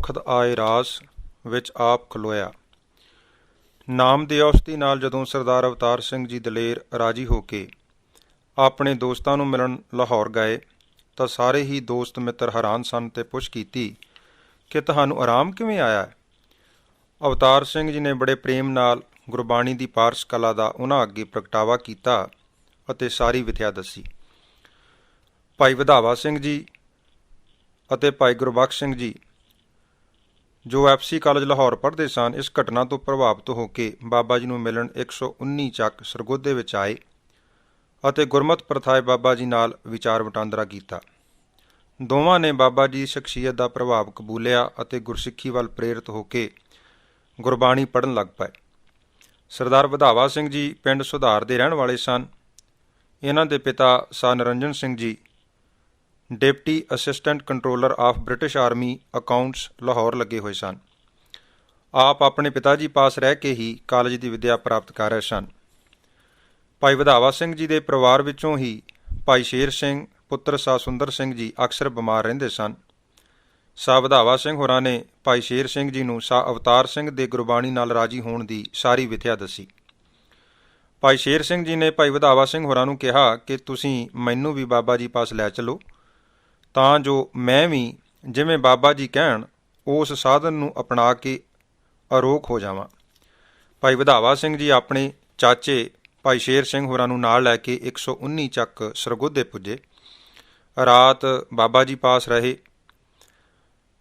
ਔਖਦ ਆਏ ਰਾਸ ਵਿੱਚ ਆਪ ਖਲੋਇਆ। ਨਾਮ ਦੀ ਔਸਤੀ ਨਾਲ ਜਦੋਂ ਸਰਦਾਰ ਅਵਤਾਰ ਸਿੰਘ ਜੀ ਦਲੇਰ ਰਾਜੀ ਹੋ ਕੇ ਆਪਣੇ ਦੋਸਤਾਂ ਨੂੰ ਮਿਲਣ ਲਾਹੌਰ ਗਏ, ਤਾਂ ਸਾਰੇ ਹੀ ਦੋਸਤ ਮਿੱਤਰ ਹੈਰਾਨ ਸਨ ਤੇ ਪੁੱਛ ਕੀਤੀ, ਕਿ ਤੁਹਾਨੂੰ ਆਰਾਮ ਕਿਵੇਂ ਆਇਆ? ਅਵਤਾਰ ਸਿੰਘ ਜੀ ਨੇ ਬੜੇ ਪ੍ਰੇਮ ਨਾਲ ਗੁਰਬਾਣੀ ਦੀ ਪਾਰਸ ਕਲਾ ਦਾ ਉਹਨਾਂ ਅੱਗੇ ਪ੍ਰਗਟਾਵਾ ਕੀਤਾ ਅਤੇ ਸਾਰੀ ਵਿਥਿਆ ਦੱਸੀ। ਭਾਈ ਵਧਾਵਾ ਸਿੰਘ ਜੀ ਅਤੇ ਭਾਈ ਗੁਰਬਖਸ਼ ਸਿੰਘ ਜੀ ਜੋ ਐਫਸੀ ਕਾਲਜ ਲਾਹੌਰ ਪੜ੍ਹਦੇ ਸਨ, ਇਸ ਘਟਨਾ ਤੋਂ ਪ੍ਰਭਾਵਿਤ ਹੋ ਕੇ ਬਾਬਾ ਜੀ ਨੂੰ ਮਿਲਣ 119 ਚੱਕ ਸਰਗੋਧੇ ਵਿੱਚ ਆਏ ਅਤੇ ਗੁਰਮਤ ਪ੍ਰਥਾਏ ਬਾਬਾ ਜੀ ਨਾਲ ਵਿਚਾਰ ਵਟਾਂਦਰਾ ਕੀਤਾ। ਦੋਵਾਂ ਨੇ ਬਾਬਾ ਜੀ ਦੀ ਸ਼ਖਸੀਅਤ ਦਾ ਪ੍ਰਭਾਵ ਕਬੂਲਿਆ ਅਤੇ ਗੁਰਸਿੱਖੀ ਵੱਲ ਪ੍ਰੇਰਿਤ ਹੋ ਕੇ ਗੁਰਬਾਣੀ ਪੜ੍ਹਨ ਲੱਗ ਪਏ। ਸਰਦਾਰ ਵਧਾਵਾ ਸਿੰਘ ਜੀ ਪਿੰਡ ਸੁਧਾਰ ਦੇ ਰਹਿਣ ਵਾਲੇ ਸਨ। ਇਹਨਾਂ ਦੇ ਪਿਤਾ ਸਾ Niranjan Singh ji deputy assistant controller of British army accounts, Lahore ਲੱਗੇ ਹੋਏ ਸਨ। ਆਪ ਆਪਣੇ ਪਿਤਾ ਜੀ ਪਾਸ ਰਹਿ ਕੇ ਹੀ ਕਾਲਜ ਦੀ ਵਿੱਦਿਆ ਪ੍ਰਾਪਤ ਕਰ ਰਹੇ ਸਨ। ਭਾਈ ਵਧਾਵਾ ਸਿੰਘ ਜੀ ਦੇ ਪਰਿਵਾਰ ਵਿੱਚੋਂ ਹੀ ਭਾਈ ਸ਼ੇਰ ਸਿੰਘ, ਪੁੱਤਰ ਸਾ ਸੁੰਦਰ ਸਿੰਘ ਜੀ ਅਕਸਰ ਬਿਮਾਰ ਰਹਿੰਦੇ ਸਨ। ਸਾ ਵਧਾਵਾ ਸਿੰਘ ਹੋਰਾਂ ਨੇ ਭਾਈ ਸ਼ੇਰ ਸਿੰਘ ਜੀ ਨੂੰ ਸਾ ਅਵਤਾਰ ਸਿੰਘ ਦੇ ਗੁਰਬਾਣੀ ਨਾਲ ਰਾਜੀ ਹੋਣ ਦੀ ਸਾਰੀ ਵਿਥਿਆ ਦੱਸੀ। ਭਾਈ ਸ਼ੇਰ ਸਿੰਘ ਜੀ ਨੇ ਭਾਈ ਵਧਾਵਾ ਸਿੰਘ ਹੋਰਾਂ ਨੂੰ ਕਿਹਾ ਕਿ ਤੁਸੀਂ ਮੈਨੂੰ ਵੀ ਬਾਬਾ ਜੀ ਪਾਸ ਲੈ ਚਲੋ। ਤਾਂ ਜੋ ਮੈਂ ਵੀ, ਜਿਵੇਂ ਬਾਬਾ ਜੀ ਕਹਿਣ, ਉਸ ਸਾਧਨ ਨੂੰ ਅਪਣਾ ਕੇ ਅਰੋਗ ਹੋ ਜਾਵਾਂ। ਭਾਈ ਵਧਾਵਾ ਸਿੰਘ ਜੀ ਆਪਣੇ ਚਾਚੇ ਭਾਈ ਸ਼ੇਰ ਸਿੰਘ ਹੋਰਾਂ ਨੂੰ ਨਾਲ ਲੈ ਕੇ 119 ਚੱਕ ਸਰਗੋਧੇ ਪੁੱਜੇ। ਰਾਤ ਬਾਬਾ ਜੀ ਪਾਸ ਰਹੇ।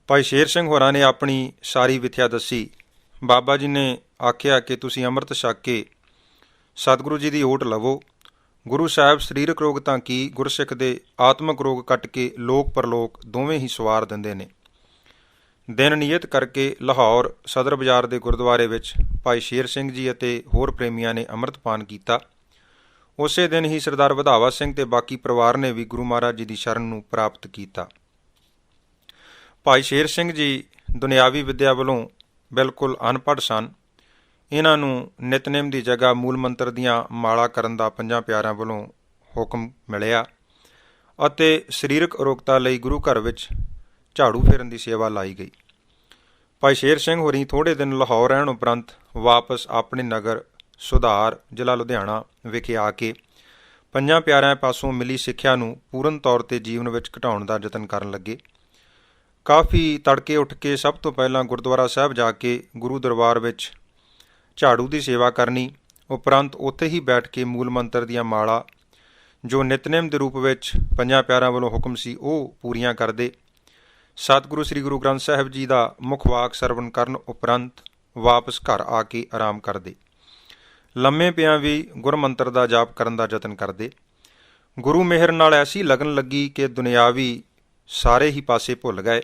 ਭਾਈ ਸ਼ੇਰ ਸਿੰਘ ਹੋਰਾਂ ਨੇ ਆਪਣੀ ਸਾਰੀ ਵਿਥਿਆ ਦੱਸੀ। ਬਾਬਾ ਜੀ ਨੇ ਆਖਿਆ ਕਿ ਤੁਸੀਂ ਅੰਮ੍ਰਿਤ ਛਕ ਕੇ ਸਤਿਗੁਰੂ ਜੀ ਦੀ ਓਟ ਲਵੋ। ਗੁਰੂ ਸਾਹਿਬ ਸਰੀਰਕ ਰੋਗ ਤਾਂ ਕੀ, ਗੁਰਸਿੱਖ ਦੇ ਆਤਮਿਕ ਰੋਗ ਕੱਟ ਕੇ ਲੋਕ ਪਰਲੋਕ ਦੋਵੇਂ ਹੀ ਸਵਾਰ ਦਿੰਦੇ ਨੇ। ਦਿਨ ਨਿਯਤ ਕਰਕੇ ਲਾਹੌਰ ਸਦਰ ਬਾਜ਼ਾਰ ਦੇ ਗੁਰਦੁਆਰੇ ਵਿੱਚ ਭਾਈ ਸ਼ੇਰ ਸਿੰਘ ਜੀ ਅਤੇ ਹੋਰ ਪ੍ਰੇਮੀਆਂ ਨੇ ਅੰਮ੍ਰਿਤਪਾਨ ਕੀਤਾ। ਉਸੇ ਦਿਨ ਹੀ ਸਰਦਾਰ ਵਧਾਵਾ ਸਿੰਘ ਤੇ ਬਾਕੀ ਪਰਿਵਾਰ ਨੇ ਵੀ ਗੁਰੂ ਮਹਾਰਾਜ ਜੀ ਦੀ ਸ਼ਰਨ ਨੂੰ ਪ੍ਰਾਪਤ ਕੀਤਾ। ਭਾਈ ਸ਼ੇਰ ਸਿੰਘ ਜੀ ਦੁਨਿਆਵੀ ਵਿੱਦਿਆ ਵੱਲੋਂ ਬਿਲਕੁਲ ਅਨਪੜ੍ਹ ਸਨ। ਇਹਨਾਂ ਨੂੰ ਨਿਤਨੇਮ ਦੀ ਜਗ੍ਹਾ ਮੂਲ ਮੰਤਰ ਦੀਆਂ ਮਾਲਾ ਕਰਨ ਦਾ ਪੰਜਾਂ ਪਿਆਰਿਆਂ ਵੱਲੋਂ ਹੁਕਮ ਮਿਲਿਆ ਅਤੇ ਸਰੀਰਕ ਅਰੋਗਤਾ ਲਈ ਗੁਰੂ ਘਰ ਵਿੱਚ ਝਾੜੂ ਫੇਰਨ ਦੀ ਸੇਵਾ ਲਾਈ ਗਈ। ਭਾਈ ਸ਼ੇਰ ਸਿੰਘ ਹੋਰੀ ਥੋੜੇ ਦਿਨ ਲਾਹੌਰ ਰਹਿਣ ਉਪਰੰਤ ਵਾਪਸ ਆਪਣੇ ਨਗਰ ਸੁਧਾਰ, ਜ਼ਿਲ੍ਹਾ ਲੁਧਿਆਣਾ ਵਿਖੇ ਆ ਕੇ ਪੰਜਾਂ ਪਿਆਰਿਆਂ ਪਾਸੋਂ ਮਿਲੀ ਸਿੱਖਿਆ ਨੂੰ ਪੂਰਨ ਤੌਰ ਤੇ ਜੀਵਨ ਵਿੱਚ ਘਟਾਉਣ ਦਾ ਯਤਨ ਕਰਨ ਲੱਗੇ। ਕਾਫੀ ਤੜਕੇ ਉੱਠ ਕੇ ਸਭ ਤੋਂ ਪਹਿਲਾਂ ਗੁਰਦੁਆਰਾ ਸਾਹਿਬ ਜਾ ਕੇ ਗੁਰੂ ਦਰਬਾਰ ਵਿੱਚ ਝਾੜੂ ਦੀ ਸੇਵਾ ਕਰਨੀ, ਉਪਰੰਤ ਉੱਥੇ ਹੀ ਬੈਠ ਕੇ ਮੂਲ ਮੰਤਰ ਦੀਆਂ ਮਾਲਾ, ਜੋ ਨਿਤਨੇਮ ਦੇ ਰੂਪ ਵਿੱਚ ਪੰਜਾਂ ਪਿਆਰਾਂ ਵੱਲੋਂ ਹੁਕਮ ਸੀ, ਉਹ ਪੂਰੀਆਂ ਕਰਦੇ। ਸਤਿਗੁਰੂ ਸ੍ਰੀ ਗੁਰੂ ਗ੍ਰੰਥ ਸਾਹਿਬ ਜੀ ਦਾ ਮੁੱਖ ਵਾਕ ਸਰਵਣ ਕਰਨ ਉਪਰੰਤ ਵਾਪਸ ਘਰ ਆ ਕੇ ਆਰਾਮ ਕਰਦੇ। ਲੰਮੇ ਪਿਆਂ ਵੀ ਗੁਰਮੰਤਰ ਦਾ ਜਾਪ ਕਰਨ ਦਾ ਯਤਨ ਕਰਦੇ। ਗੁਰੂ ਮਿਹਰ ਨਾਲ ਐਸੀ ਲਗਨ ਲੱਗੀ ਕਿ ਦੁਨਿਆਵੀ ਸਾਰੇ ਹੀ ਪਾਸੇ ਭੁੱਲ ਗਏ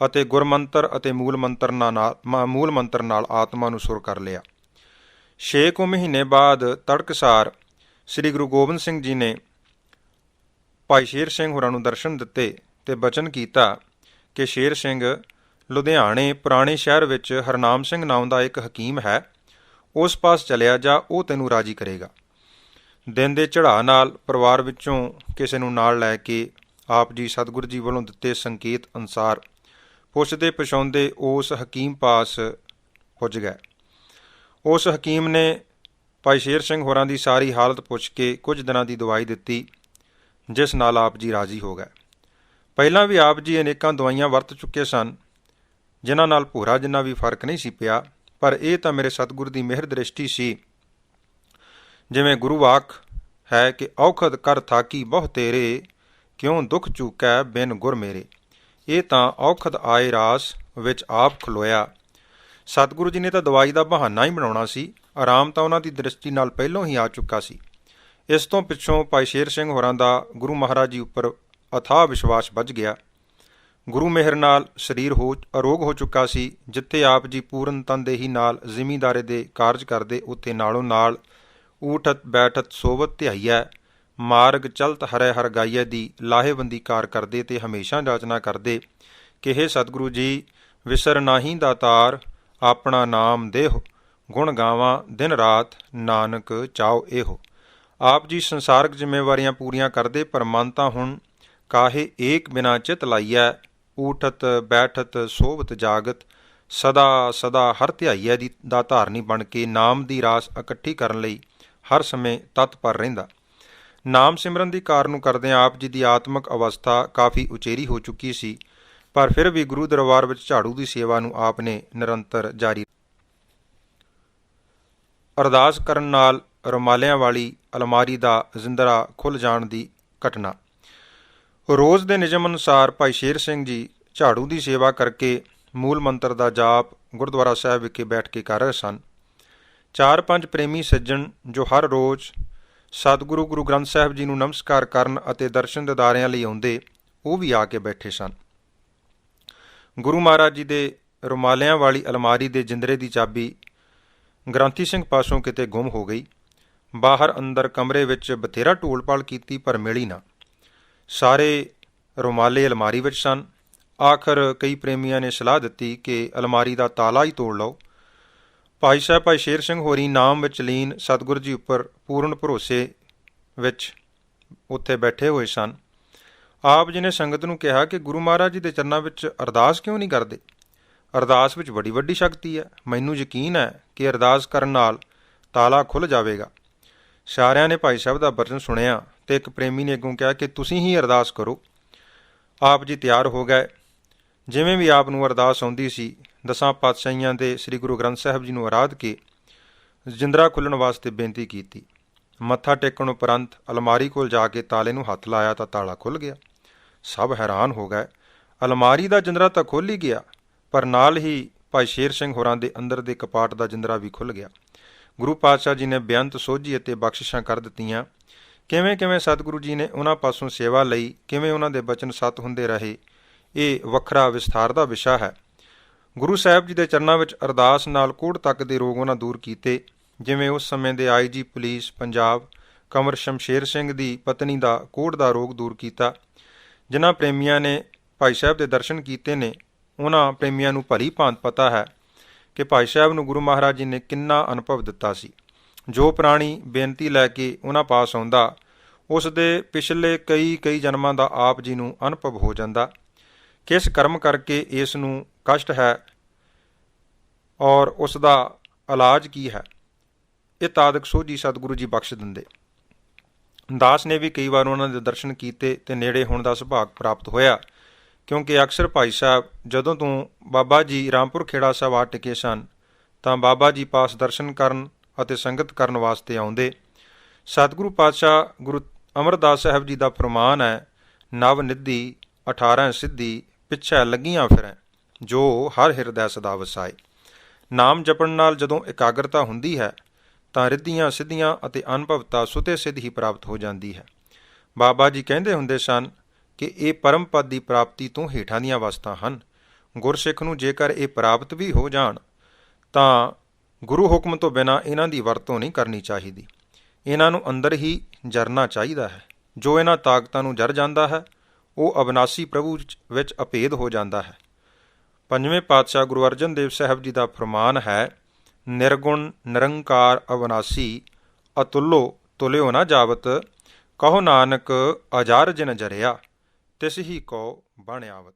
ਅਤੇ ਗੁਰਮੰਤਰ ਅਤੇ ਮੂਲ ਮੰਤਰ ਨਾਲ ਮੂਲ ਮੰਤਰ ਨਾਲ ਆਤਮਾ ਨੂੰ ਸੁਰ ਕਰ ਲਿਆ। ਛੇ ਕੁ ਮਹੀਨੇ ਬਾਅਦ ਤੜਕਸਾਰ ਸ੍ਰੀ ਗੁਰੂ ਗੋਬਿੰਦ ਸਿੰਘ ਜੀ ਨੇ ਭਾਈ ਸ਼ੇਰ ਸਿੰਘ ਹੋਰਾਂ ਨੂੰ ਦਰਸ਼ਨ ਦਿੱਤੇ ਤੇ ਬਚਨ ਕੀਤਾ ਕਿ ਸ਼ੇਰ ਸਿੰਘ, ਲੁਧਿਆਣੇ ਪੁਰਾਣੇ ਸ਼ਹਿਰ ਵਿੱਚ ਹਰਨਾਮ ਸਿੰਘ ਨਾਮ ਦਾ ਇੱਕ ਹਕੀਮ ਹੈ, ਉਸ ਪਾਸ ਚਲਿਆ ਜਾ, ਉਹ ਤੈਨੂੰ ਰਾਜੀ ਕਰੇਗਾ। ਦਿਨ ਦੇ ਚੜ੍ਹਾਅ ਨਾਲ ਪਰਿਵਾਰ ਵਿੱਚੋਂ ਕਿਸੇ ਨੂੰ ਨਾਲ ਲੈ ਕੇ ਆਪ ਜੀ ਸਤਿਗੁਰੂ ਜੀ ਵੱਲੋਂ ਦਿੱਤੇ ਸੰਕੇਤ ਅਨੁਸਾਰ ਪੁੱਛਦੇ ਪਛਾਉਂਦੇ ਉਸ ਹਕੀਮ ਪਾਸ ਪੁੱਜ ਗਏ। ਉਸ ਹਕੀਮ ਨੇ ਭਾਈ ਸ਼ੇਰ ਸਿੰਘ ਹੋਰਾਂ ਦੀ ਸਾਰੀ ਹਾਲਤ ਪੁੱਛ ਕੇ ਕੁਝ ਦਿਨਾਂ ਦੀ ਦਵਾਈ ਦਿੱਤੀ, ਜਿਸ ਨਾਲ ਆਪ ਜੀ ਰਾਜੀ ਹੋ ਗਏ। ਪਹਿਲਾਂ ਵੀ ਆਪ ਜੀ ਅਨੇਕਾਂ ਦਵਾਈਆਂ ਵਰਤ ਚੁੱਕੇ ਸਨ, ਜਿਨ੍ਹਾਂ ਨਾਲ ਭੂਰਾ ਜਿੰਨਾ ਵੀ ਫ਼ਰਕ ਨਹੀਂ ਸੀ ਪਿਆ, ਪਰ ਇਹ ਤਾਂ ਮੇਰੇ ਸਤਿਗੁਰ ਦੀ ਮਿਹਰ ਦ੍ਰਿਸ਼ਟੀ ਸੀ। ਜਿਵੇਂ ਗੁਰੂ ਵਾਕ ਹੈ ਕਿ ਔਖਦ ਕਰ ਥਾਕੀ ਬਹੁ ਤੇਰੇ, ਕਿਉਂ ਦੁੱਖ ਚੁਕੈ ਬਿਨ ਗੁਰ ਮੇਰੇ। ਇਹ ਤਾਂ ਔਖਦ ਆਏ ਰਾਸ ਵਿੱਚ ਆਪ ਖਲੋਇਆ। ਸਤਿਗੁਰੂ ਜੀ ਨੇ ਤਾਂ ਦਵਾਈ ਦਾ ਬਹਾਨਾ ਹੀ ਬਣਾਉਣਾ ਸੀ। ਆਰਾਮ ਤਾਂ ਉਹਨਾਂ ਦੀ ਦ੍ਰਿਸ਼ਟੀ ਨਾਲ ਪਹਿਲਾਂ ਹੀ ਆ ਚੁੱਕਾ ਸੀ। ਇਸ ਤੋਂ ਪਿੱਛੋਂ ਭਾਈ ਸ਼ੇਰ ਸਿੰਘ ਹੋਰਾਂ ਦਾ ਗੁਰੂ ਮਹਾਰਾਜ ਜੀ ਉੱਪਰ ਅਥਾਹ ਵਿਸ਼ਵਾਸ ਵੱਜ ਗਿਆ। ਗੁਰੂ ਮਿਹਰ ਨਾਲ ਸਰੀਰ ਹੋ, ਅਰੋਗ ਹੋ ਚੁੱਕਾ ਸੀ, ਜਿੱਥੇ ਆਪ ਜੀ ਪੂਰਨ ਤਨਦੇਹੀ ਨਾਲ ਜ਼ਿਮੀਂਦਾਰੇ ਦੇ ਕਾਰਜ ਕਰਦੇ, ਉੱਥੇ ਨਾਲੋਂ ਨਾਲ ਊਠਤ, ਬੈਠਤ, ਸੋਵਤ, ਧਿਆਈਐ, ਮਾਰਗ ਚਲਤ ਹਰੈ ਹਰ ਗਾਈਐ ਦੀ ਲਾਹੇਬੰਦੀ ਕਾਰ ਕਰਦੇ ਤੇ ਹਮੇਸ਼ਾ ਜਾਚਨਾ ਕਰਦੇ, ਕਿ हे ਸਤਿਗੁਰੂ ਜੀ, ਵਿਸਰ ਨਾਹੀ ਦਾਤਾਰ ਆਪਣਾ ਨਾਮ ਦੇਹੁ, ਗੁਣ ਗਾਵਾਂ, ਦਿਨ ਰਾਤ ਨਾਨਕ ਚਾਓ ਇਹੋ। ਆਪ ਜੀ ਸੰਸਾਰਕ ਜ਼ਿੰਮੇਵਾਰੀਆਂ ਪੂਰੀਆਂ ਕਰਦੇ ਪਰ ਮਨ ਤਾਂ ਹੁਣ ਕਾਹੇ ਏਕ ਬਿਨਾ ਚਿਤ ਲਾਈਐ, ਊਠਤ, ਬੈਠਤ ਸੋਵਤ ਜਾਗਤ, ਸਦਾ ਸਦਾ ਹਰ ਧਿਆਈਐ ਦੀ ਦਾ ਧਾਰਨੀ ਬਣ ਕੇ ਨਾਮ ਦੀ ਰਾਸ ਇਕੱਠੀ ਕਰਨ ਲਈ ਹਰ ਸਮੇਂ ਤਤਪਰ ਰਹਿੰਦਾ। ਨਾਮ ਸਿਮਰਨ ਦੀ ਕਾਰ ਨੂੰ ਕਰਦਿਆਂ ਆਪ ਜੀ ਦੀ ਆਤਮਿਕ ਅਵਸਥਾ ਕਾਫੀ ਉਚੇਰੀ ਹੋ ਚੁੱਕੀ ਸੀ। ਪਰ ਫਿਰ ਵੀ ਗੁਰੂ ਦਰਬਾਰ ਵਿੱਚ ਝਾੜੂ ਦੀ ਸੇਵਾ ਨੂੰ ਆਪ ਨੇ ਨਿਰੰਤਰ ਜਾਰੀ ਅਰਦਾਸ ਕਰਨ ਨਾਲ ਰੁਮਾਲਿਆਂ ਵਾਲੀ ਅਲਮਾਰੀ ਦਾ ਜ਼ਿੰਦਰਾ ਖੁੱਲ ਜਾਣ ਦੀ ਘਟਨਾ। ਰੋਜ਼ ਦੇ ਨਿਯਮ ਅਨੁਸਾਰ ਭਾਈ ਸ਼ੇਰ ਸਿੰਘ ਜੀ ਝਾੜੂ ਦੀ ਸੇਵਾ ਕਰਕੇ ਮੂਲ ਮੰਤਰ ਦਾ ਜਾਪ ਗੁਰਦੁਆਰਾ ਸਾਹਿਬ ਵਿਖੇ ਬੈਠ ਕੇ ਕਰ ਰਹੇ ਸਨ। ਚਾਰ ਪੰਜ ਪ੍ਰੇਮੀ ਸੱਜਣ ਜੋ ਹਰ ਰੋਜ਼ ਸਤਿਗੁਰੂ ਗੁਰੂ ਗ੍ਰੰਥ ਸਾਹਿਬ ਜੀ ਨੂੰ ਨਮਸਕਾਰ ਕਰਨ ਅਤੇ ਦਰਸ਼ਨ ਦਿਦਾਰਿਆਂ ਲਈ ਆਉਂਦੇ, ਉਹ ਵੀ ਆ ਕੇ ਬੈਠੇ ਸਨ। ਗੁਰੂ ਮਹਾਰਾਜ ਜੀ ਦੇ ਰੁਮਾਲਿਆਂ ਵਾਲੀ ਅਲਮਾਰੀ ਦੇ ਜਿੰਦਰੇ ਦੀ ਚਾਬੀ ਗ੍ਰੰਥੀ ਸਿੰਘ ਪਾਸੋਂ ਕਿਤੇ ਗੁੰਮ ਹੋ ਗਈ। ਬਾਹਰ ਅੰਦਰ ਕਮਰੇ ਵਿੱਚ ਬਥੇਰਾ ਢੋਲ-ਪਾਲ ਕੀਤੀ, ਪਰ ਮਿਲੀ ਨਾ। ਸਾਰੇ ਰੁਮਾਲੇ ਅਲਮਾਰੀ ਵਿੱਚ ਸਨ। ਆਖਰ ਕਈ ਪ੍ਰੇਮੀਆਂ ਨੇ ਸਲਾਹ ਦਿੱਤੀ ਕਿ ਅਲਮਾਰੀ ਦਾ ਤਾਲਾ ਹੀ ਤੋੜ ਲਓ। ਭਾਈ ਸਾਹਿਬ, ਭਾਈ ਸ਼ੇਰ ਸਿੰਘ ਹੋਰੀ ਨਾਮ ਵਿੱਚ ਲੀਨ ਸਤਿਗੁਰੂ ਜੀ ਉੱਪਰ ਪੂਰਨ ਭਰੋਸੇ ਵਿੱਚ ਉੱਥੇ ਬੈਠੇ ਹੋਏ ਸਨ। ਆਪ ਜੀ ਨੇ ਸੰਗਤ ਨੂੰ ਕਿਹਾ ਕਿ ਗੁਰੂ ਮਹਾਰਾਜ ਜੀ ਦੇ ਚਰਨਾਂ ਵਿੱਚ ਅਰਦਾਸ ਕਿਉਂ ਨਹੀਂ ਕਰਦੇ? ਅਰਦਾਸ ਵਿੱਚ ਬੜੀ ਵੱਡੀ ਸ਼ਕਤੀ ਹੈ। ਮੈਨੂੰ ਯਕੀਨ ਹੈ ਕਿ ਅਰਦਾਸ ਕਰਨ ਨਾਲ ਤਾਲਾ ਖੁੱਲ ਜਾਵੇਗਾ। ਸਾਰਿਆਂ ਨੇ ਭਾਈ ਸਾਹਿਬ ਦਾ ਵਚਨ ਸੁਣਿਆ ਤੇ ਇੱਕ ਪ੍ਰੇਮੀ ਨੇ ਅੱਗੋਂ ਕਿਹਾ ਕਿ ਤੁਸੀਂ ਹੀ ਅਰਦਾਸ ਕਰੋ। ਆਪ ਜੀ ਤਿਆਰ ਹੋ ਗਏ। ਜਿਵੇਂ ਵੀ ਆਪ ਨੂੰ ਅਰਦਾਸ ਆਉਂਦੀ ਸੀ, ਦਸਾਂ ਪਾਤਸ਼ਾਹੀਆਂ ਦੇ ਸ੍ਰੀ ਗੁਰੂ ਗ੍ਰੰਥ ਸਾਹਿਬ ਜੀ ਨੂੰ ਆਰਾਧ ਕੇ ਜਿੰਦਰਾ ਖੁੱਲਣ ਵਾਸਤੇ ਬੇਨਤੀ ਕੀਤੀ। ਮੱਥਾ ਟੇਕਣ ਉਪਰੰਤ ਅਲਮਾਰੀ ਕੋਲ ਜਾ ਕੇ ਤਾਲੇ ਨੂੰ ਹੱਥ ਲਾਇਆ ਤਾਂ ਤਾਲਾ ਖੁੱਲ ਗਿਆ। ਸਭ ਹੈਰਾਨ ਹੋ ਗਏ। ਅਲਮਾਰੀ ਦਾ ਜਿੰਦਰਾ ਤਾਂ ਖੁੱਲ ਹੀ ਗਿਆ, ਪਰ ਨਾਲ ਹੀ ਭਾਈ ਸ਼ੇਰ ਸਿੰਘ ਹੋਰਾਂ ਦੇ ਅੰਦਰ ਦੇ ਕਪਾਟ ਦਾ ਜਿੰਦਰਾ ਵੀ ਖੁੱਲ ਗਿਆ। ਗੁਰੂ ਪਾਤਸ਼ਾਹ ਜੀ ਨੇ ਬੇਅੰਤ ਸੋਝੀ ਅਤੇ ਬਖਸ਼ਿਸ਼ਾਂ ਕਰ ਦਿੱਤੀਆਂ। ਕਿਵੇਂ ਕਿਵੇਂ ਸਤਿਗੁਰੂ ਜੀ ਨੇ ਉਹਨਾਂ ਪਾਸੋਂ ਸੇਵਾ ਲਈ, ਕਿਵੇਂ ਉਹਨਾਂ ਦੇ ਬਚਨ ਸਤ ਹੁੰਦੇ ਰਹੇ, ਇਹ ਵੱਖਰਾ ਵਿਸਥਾਰ ਦਾ ਵਿਸ਼ਾ ਹੈ। ਗੁਰੂ ਸਾਹਿਬ ਜੀ ਦੇ ਚਰਨਾਂ ਵਿੱਚ ਅਰਦਾਸ ਨਾਲ ਕੋੜ ਤੱਕ ਦੇ ਰੋਗ ਉਹਨਾਂ ਦੂਰ ਕੀਤੇ, ਜਿਵੇਂ ਉਸ ਸਮੇਂ ਦੇ ਆਈਜੀ ਪੁਲਿਸ, ਪੰਜਾਬ, ਕਮਰ ਸ਼ਮਸ਼ੇਰ ਸਿੰਘ ਦੀ ਪਤਨੀ ਦਾ ਕੋੜ ਦਾ ਰੋਗ ਦੂਰ ਕੀਤਾ ਜਿਨ੍ਹਾਂ ਪ੍ਰੇਮੀਆਂ ਨੇ ਭਾਈ ਸਾਹਿਬ ਦੇ ਦਰਸ਼ਨ ਕੀਤੇ ਨੇ, ਉਹਨਾਂ ਪ੍ਰੇਮੀਆਂ ਨੂੰ ਭਲੀ ਭਾਂਤ ਪਤਾ ਹੈ ਕਿ ਭਾਈ ਸਾਹਿਬ ਨੂੰ ਗੁਰੂ ਮਹਾਰਾਜ ਜੀ ਨੇ ਕਿੰਨਾ ਅਨੁਭਵ ਦਿੱਤਾ ਸੀ। ਜੋ ਪ੍ਰਾਣੀ ਬੇਨਤੀ ਲੈ ਕੇ ਉਹਨਾਂ ਪਾਸ ਆਉਂਦਾ, ਉਸ ਦੇ ਪਿਛਲੇ ਕਈ ਕਈ ਜਨਮਾਂ ਦਾ ਆਪ ਜੀ ਨੂੰ ਅਨੁਭਵ ਹੋ ਜਾਂਦਾ। ਕਿਸ ਕਰਮ ਕਰਕੇ ਇਸ ਨੂੰ ਕਸ਼ਟ ਹੈ ਔਰ ਉਸ ਦਾ ਇਲਾਜ ਕੀ ਹੈ? ਇਹ ਤਾਦਕ ਸੋਝੀ ਸਤਿਗੁਰੂ ਜੀ ਬਖਸ਼ ਦਿੰਦੇ। ਦਾਸ ਨੇ ਵੀ ਕਈ ਵਾਰ ਉਹਨਾਂ ਦੇ ਦਰਸ਼ਨ ਕੀਤੇ ਤੇ ਨੇੜੇ ਹੋਣ ਦਾ ਸੁਭਾਗ ਪ੍ਰਾਪਤ ਹੋਇਆ। ਕਿਉਂਕਿ ਅਕਸਰ ਭਾਈ ਸਾਹਿਬ, ਜਦੋਂ ਤੋਂ ਬਾਬਾ ਜੀ ਰਾਮਪੁਰ ਖੇੜਾ ਸਾਹਿਬ ਆ ਟਿਕੇ ਸਨ, ਤਾਂ ਬਾਬਾ ਜੀ ਪਾਸ ਦਰਸ਼ਨ ਕਰਨ ਅਤੇ ਸੰਗਤ ਕਰਨ ਵਾਸਤੇ ਆਉਂਦੇ। ਸਤਿਗੁਰੂ ਪਾਤਸ਼ਾਹ ਗੁਰੂ ਅਮਰਦਾਸ ਸਾਹਿਬ ਜੀ ਦਾ ਫਰਮਾਨ ਹੈ, ਨਵ ਨਿਧੀ 18 ਸਿੱਧੀ, ਪਿੱਛੇ ਲੱਗੀਆਂ ਫਿਰੈ, ਜੋ ਹਰ ਹਿਰਦੈ ਸਦਾ ਵਸਾਏ। ਨਾਮ ਜਪਣ ਨਾਲ ਜਦੋਂ ਇਕਾਗਰਤਾ ਹੁੰਦੀ ਹੈ ਤਾਂ ਰਿੱਧੀਆਂ, ਸਿੱਧੀਆਂ ਅਤੇ ਅਨੁਭਵਤਾ ਸੁਤੇ ਸਿੱਧ ਹੀ ਪ੍ਰਾਪਤ ਹੋ ਜਾਂਦੀ ਹੈ। ਬਾਬਾ ਜੀ ਕਹਿੰਦੇ ਹੁੰਦੇ ਸਨ ਕਿ ਇਹ ਪਰਮ ਪਦ ਦੀ ਪ੍ਰਾਪਤੀ ਤੋਂ ਹੇਠਾਂ ਦੀਆਂ ਅਵਸਥਾ ਹਨ। ਗੁਰਸਿੱਖ ਨੂੰ ਜੇਕਰ ਇਹ ਪ੍ਰਾਪਤ ਵੀ ਹੋ ਜਾਣ, ਤਾਂ ਗੁਰੂ ਹੁਕਮ ਤੋਂ ਬਿਨਾ ਇਹਨਾਂ ਦੀ ਵਰਤੋਂ ਨਹੀਂ ਕਰਨੀ ਚਾਹੀਦੀ। ਇਹਨਾਂ ਨੂੰ ਅੰਦਰ ਹੀ ਜਰਨਾ ਚਾਹੀਦਾ ਹੈ। ਜੋ ਇਹਨਾਂ ਤਾਕਤਾਂ ਨੂੰ ਜਰ ਜਾਂਦਾ ਹੈ, ਉਹ ਅਬਨਾਸੀ ਪ੍ਰਭੂ ਵਿੱਚ ਅਪੇਧ ਹੋ ਜਾਂਦਾ ਹੈ। ਪੰਜਵੇਂ ਪਾਤਸ਼ਾਹ ਗੁਰੂ ਅਰਜਨ ਦੇਵ ਸਾਹਿਬ ਜੀ ਦਾ ਫਰਮਾਨ ਹੈ ਨਿਰਗੁਣ, ਨਿਰੰਕਾਰ, ਅਵਨਾਸੀ, ਅਤੁੱਲੋ, ਤੁਲਿਓ ਨਾ ਜਾਵਤ, ਕਹੋ ਨਾਨਕ, ਅਜਾਰ ਜਿਨ ਜਰਿਆ, ਤਿਸ ਹੀ ਕੋ ਬਣ ਆਵਤ।